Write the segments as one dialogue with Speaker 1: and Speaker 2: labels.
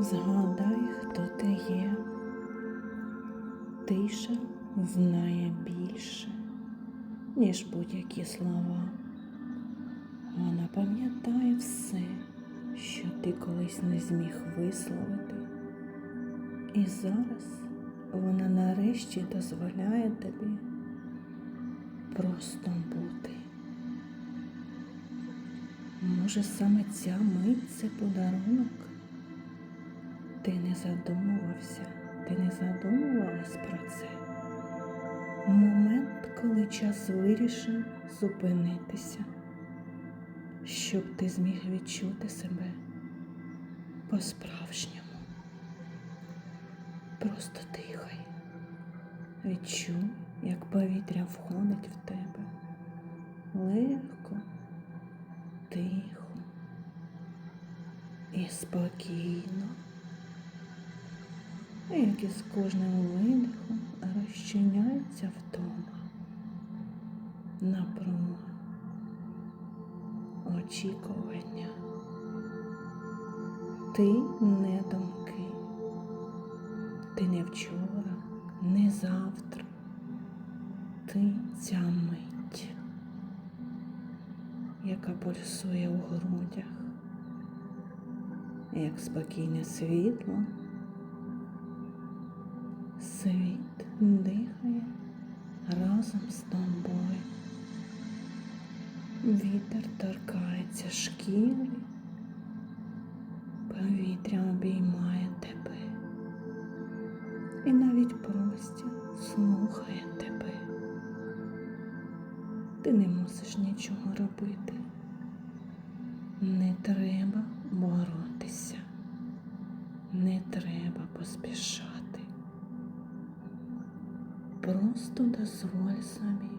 Speaker 1: Згадай, хто ти є. Тиша знає більше, ніж будь-які слова. Вона пам'ятає все, що ти колись не зміг висловити. І зараз вона нарешті дозволяє тобі просто бути. Може, саме ця мить це подарунок? Ти не задумувався, ти не задумувалась про це. Момент, коли час вирішив зупинитися, щоб ти зміг відчути себе по-справжньому. Просто дихай, відчуй, як повітря входить в тебе. Легко, тихо і спокійно. Як із кожним видихом розчиняється втома, напруга, очікування. Ти не думки, ти не вчора, не завтра, ти ця мить, яка пульсує у грудях, як спокійне світло. Світ дихає разом з тобою. Вітер торкається шкіри, повітря обіймає тебе. І навіть простір слухає тебе. Ти не мусиш нічого робити. Не треба Просто дозволь собі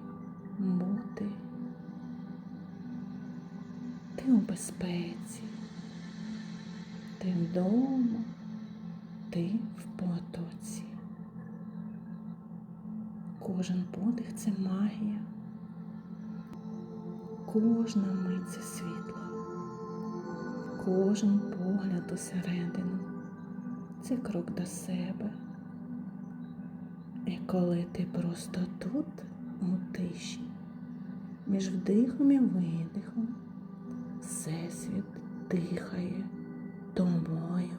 Speaker 1: бути. Ти у безпеці, ти вдома, ти в потоці. Кожен подих це магія, кожна мить це світло, кожен погляд усередину це крок до себе. Коли ти просто тут, у тиші, між вдихом і видихом, Всесвіт дихає тобою.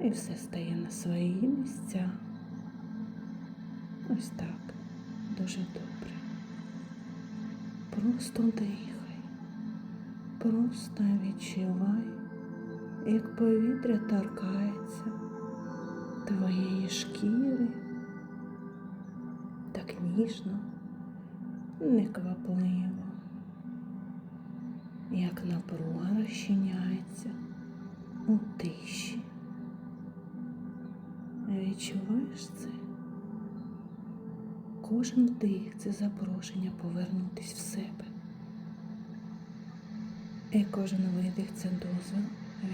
Speaker 1: І все стає на свої місця. Ось так, дуже добре. Просто дихай, просто відчувай, як повітря торкається твоєї шкіри ніжно, неквапливо, як напруга розчиняється у тиші. Відчуваєш це? Кожен дих це запрошення повернутись в себе. І кожен видих це дозвіл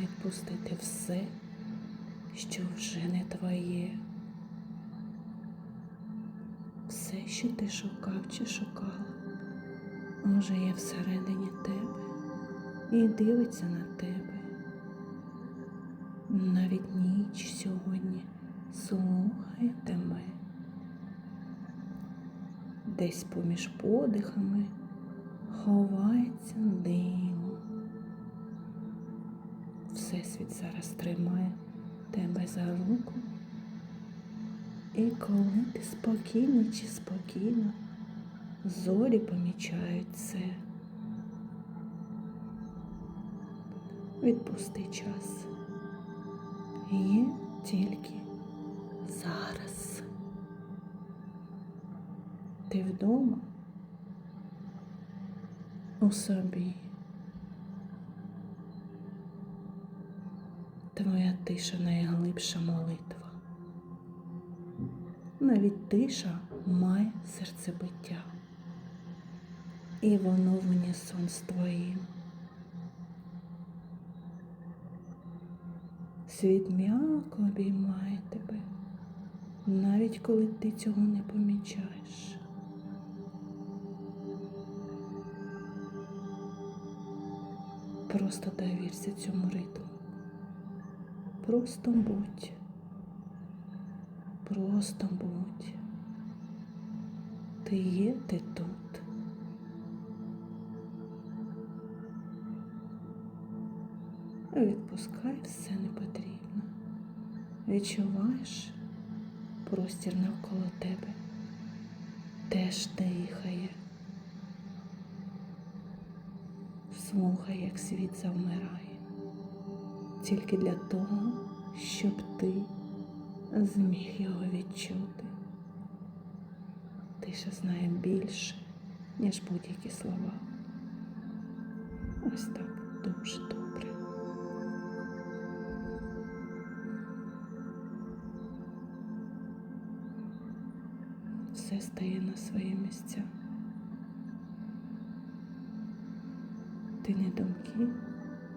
Speaker 1: відпустити все що вже не твоє. Все, що ти шукав чи шукала, вже є всередині тебе і дивиться на тебе. Навіть ніч сьогодні слухає тебе. Десь поміж подихами ховається диво. Всесвіт зараз тримає тебе за руку. І коли ти спокійно чи спокійно, зорі помічають це. Відпусти час. Є тільки зараз. Ти вдома у собі. Твоя тиша найглибша молитва. Навіть тиша має серцебиття, і воно в унісон з твоїм. Світ м'яко обіймає тебе, навіть коли ти цього не помічаєш. Просто довірся цьому ритму. Просто будь. Просто будь. Ти є, ти тут. Відпускай все непотрібно. Відчуваєш простір навколо тебе. Теж дихає. Слухай, як світ завмирає. Тільки для того, щоб ти зміг його відчути. Тиша знає більше, ніж будь-які слова. Ось так дуже добре. Все стає на свої місця. Ти не думки,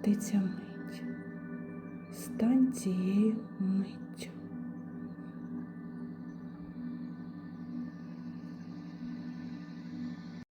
Speaker 1: ти ця мить. Стань цією миттю.